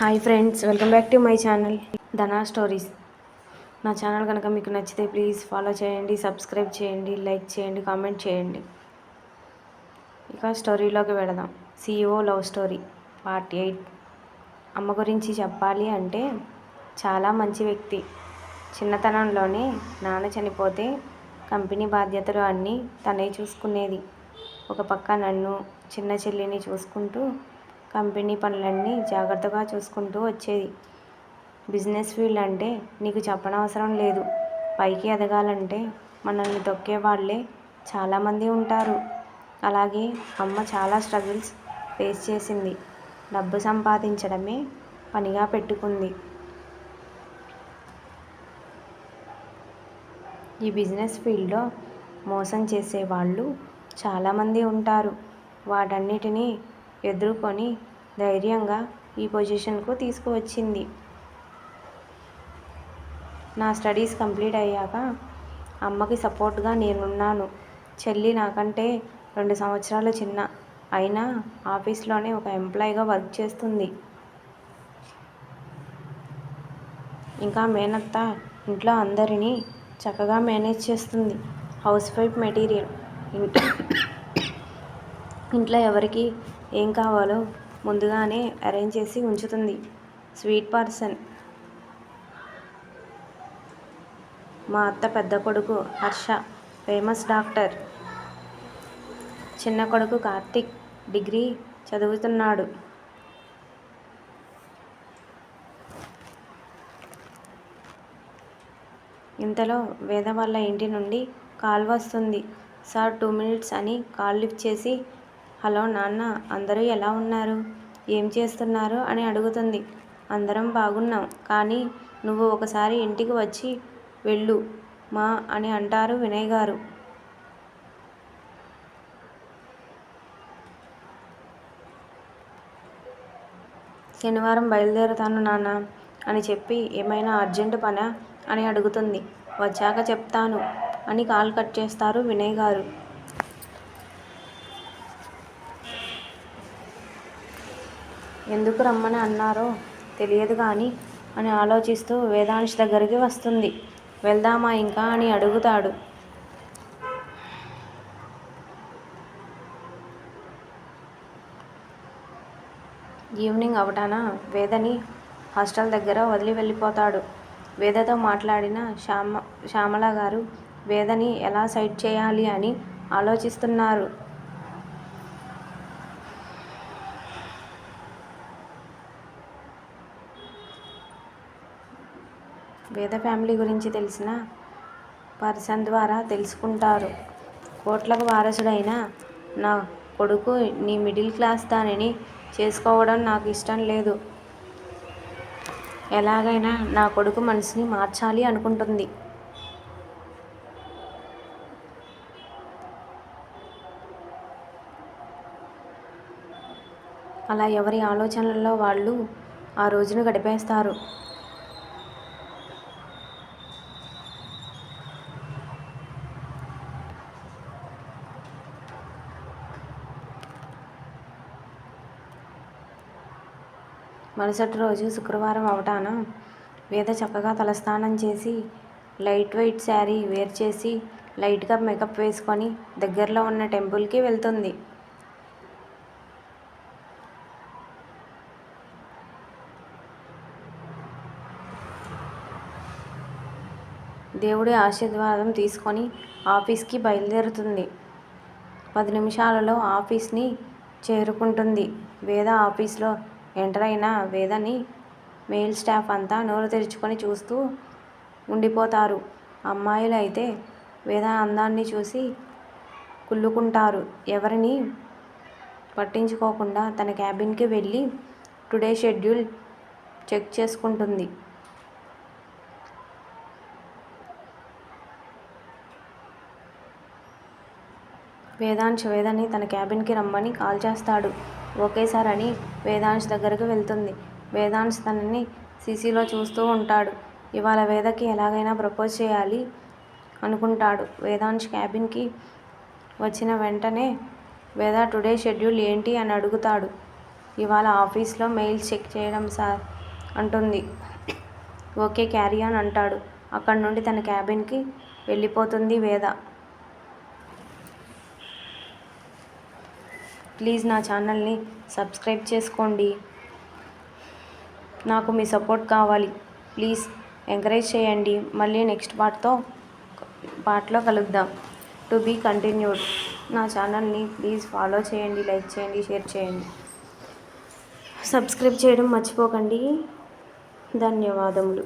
Hi friends welcome back to my channel Dhana stories. నా channel కనుక మీకు నచ్చితే ప్లీజ్ ఫాలో చేయండి సబ్స్క్రైబ్ చేయండి లైక్ చేయండి కామెంట్ చేయండి. ఇక స్టోరీలోకి వెళదాం. CEO love story part eight. అమ్మ గురించి చెప్పాలి అంటే చాలా మంచి వ్యక్తి. చిన్నతనంలోనే నాన్న చనిపోతే కంపెనీ బాధ్యతలు అన్నీ తనే చూసుకునేది. ఒక పక్క నన్ను చిన్న చెల్లిని చూసుకుంటూ కంపెనీ పనులన్నీ జాగ్రత్తగా చూసుకుంటూ వచ్చేది. బిజినెస్ ఫీల్డ్ అంటే నీకు చెప్పనవసరం లేదు. పైకి ఎదగాలంటే మనల్ని తొక్కే వాళ్ళే చాలామంది ఉంటారు. అలాగే అమ్మ చాలా స్ట్రగుల్స్ ఫేస్ చేసింది. డబ్బు సంపాదించడమే పనిగా పెట్టుకుంది. ఈ బిజినెస్ ఫీల్డ్లో మోసం చేసే వాళ్ళు చాలామంది ఉంటారు. వాటన్నిటినీ ఎదుర్కొని ధైర్యంగా ఈ పొజిషన్కు తీసుకువచ్చింది. నా స్టడీస్ కంప్లీట్ అయ్యాక అమ్మకి సపోర్ట్గా నేనున్నాను. చెల్లి నాకంటే రెండు సంవత్సరాలు చిన్న. అయినా ఆఫీస్లోనే ఒక ఎంప్లాయీగా వర్క్ చేస్తుంది. ఇంకా మేనత్త ఇంట్లో అందరినీ చక్కగా మేనేజ్ చేస్తుంది. House wife material. ఇంట్లో ఎవరికి ఏం కావాలో ముందుగానే అరేంజ్ చేసి ఉంచుతుంది. Sweet person. మా అత్త పెద్ద కొడుకు హర్ష ఫేమస్ డాక్టర్. చిన్న కొడుకు కార్తిక్ డిగ్రీ చదువుతున్నాడు. ఇంతలో వేద వాళ్ళ ఇంటి నుండి కాల్ వస్తుంది. సార్ టూ మినిట్స్ అని కాల్ లిఫ్ట్ చేసి హలో నాన్న అందరూ ఎలా ఉన్నారు? ఏం చేస్తున్నారు? అని అడుగుతుంది. అందరం బాగున్నాం కానీ నువ్వు ఒకసారి ఇంటికి వచ్చి వెళ్ళు మా అని అంటారు వినయ్ గారు. శనివారం బయలుదేరుతాను నాన్న అని చెప్పి ఏమైనా అర్జెంటు పనా? అని అడుగుతుంది. వచ్చాక చెప్తాను అని కాల్ కట్ చేస్తారు వినయ్ గారు. ఎందుకు రమ్మని అన్నారో తెలియదు కానీ అని ఆలోచిస్తూ వేదాంశ్ దగ్గరికి వస్తుంది. వెళ్దామా ఇంకా అని అడుగుతాడు. ఈవినింగ్ అవటాన వేదని హాస్టల్ దగ్గర వదిలి వెళ్ళిపోతాడు. వేదతో మాట్లాడిన శ్యామ శ్యామల గారు వేదని ఎలా సైడ్ చేయాలి అని ఆలోచిస్తున్నారు. వేద ఫ్యామిలీ గురించి తెలిసిన పర్సన్ ద్వారా తెలుసుకుంటారు. కోట్లకు వారసుడైన నా కొడుకు నీ మిడిల్ క్లాస్ దానిని చేసుకోవడం నాకు ఇష్టం లేదు. ఎలాగైనా నా కొడుకు మనసుని మార్చాలి అనుకుంటుంది. అలా ఎవరి ఆలోచనలలో వాళ్ళు ఆ రోజును గడిపేస్తారు. మరుసటి రోజు శుక్రవారం అవటాన వేద చక్కగా తలస్నానం చేసి లైట్ వెయిట్ శారీ వేర్ చేసి లైట్గా మేకప్ వేసుకొని దగ్గరలో ఉన్న టెంపుల్కి వెళ్తుంది. దేవుడి ఆశీర్వాదం తీసుకొని ఆఫీస్కి బయలుదేరుతుంది. పది నిమిషాలలో ఆఫీస్ని చేరుకుంటుంది. వేద ఆఫీస్లో ఎంటర్ అయిన వేదని మెయిల్ స్టాఫ్ అంతా నోరు తెరుచుకొని చూస్తూ ఉండిపోతారు. అమ్మాయిలు అయితే వేద అందాన్ని చూసి కుళ్ళుకుంటారు. ఎవరిని పట్టించుకోకుండా తన క్యాబిన్కి వెళ్ళి టుడే షెడ్యూల్ చెక్ చేసుకుంటుంది. వేదాంశ్ వేదని తన క్యాబిన్కి రమ్మని కాల్ చేస్తాడు. ఒకేసారి అని వేదాంశ్ దగ్గరకు వెళ్తుంది. వేదాంశ్ తనని సీసీలో చూస్తూ ఉంటాడు. ఇవాళ వేదకి ఎలాగైనా ప్రపోజ్ చేయాలి అనుకుంటాడు. వేదాంశ్ క్యాబిన్కి వచ్చిన వెంటనే వేద టుడే షెడ్యూల్ ఏంటి? అని అడుగుతాడు. ఇవాళ ఆఫీస్లో మెయిల్స్ చెక్ చేయడం సార్ అంటుంది. ఓకే క్యారీ అని అంటాడు. అక్కడి నుండి తన క్యాబిన్కి వెళ్ళిపోతుంది వేద. ప్లీజ్ నా ఛానల్ని సబ్స్క్రైబ్ చేసుకోండి. నాకు మీ సపోర్ట్ కావాలి. ప్లీజ్ ఎంకరేజ్ చేయండి. మళ్ళీ నెక్స్ట్ పార్ట్తో పార్ట్లో కలుద్దాం. To be continued. నా ఛానల్ని ప్లీజ్ ఫాలో చేయండి లైక్ చేయండి షేర్ చేయండి. సబ్స్క్రైబ్ చేయడం మర్చిపోకండి. ధన్యవాదములు.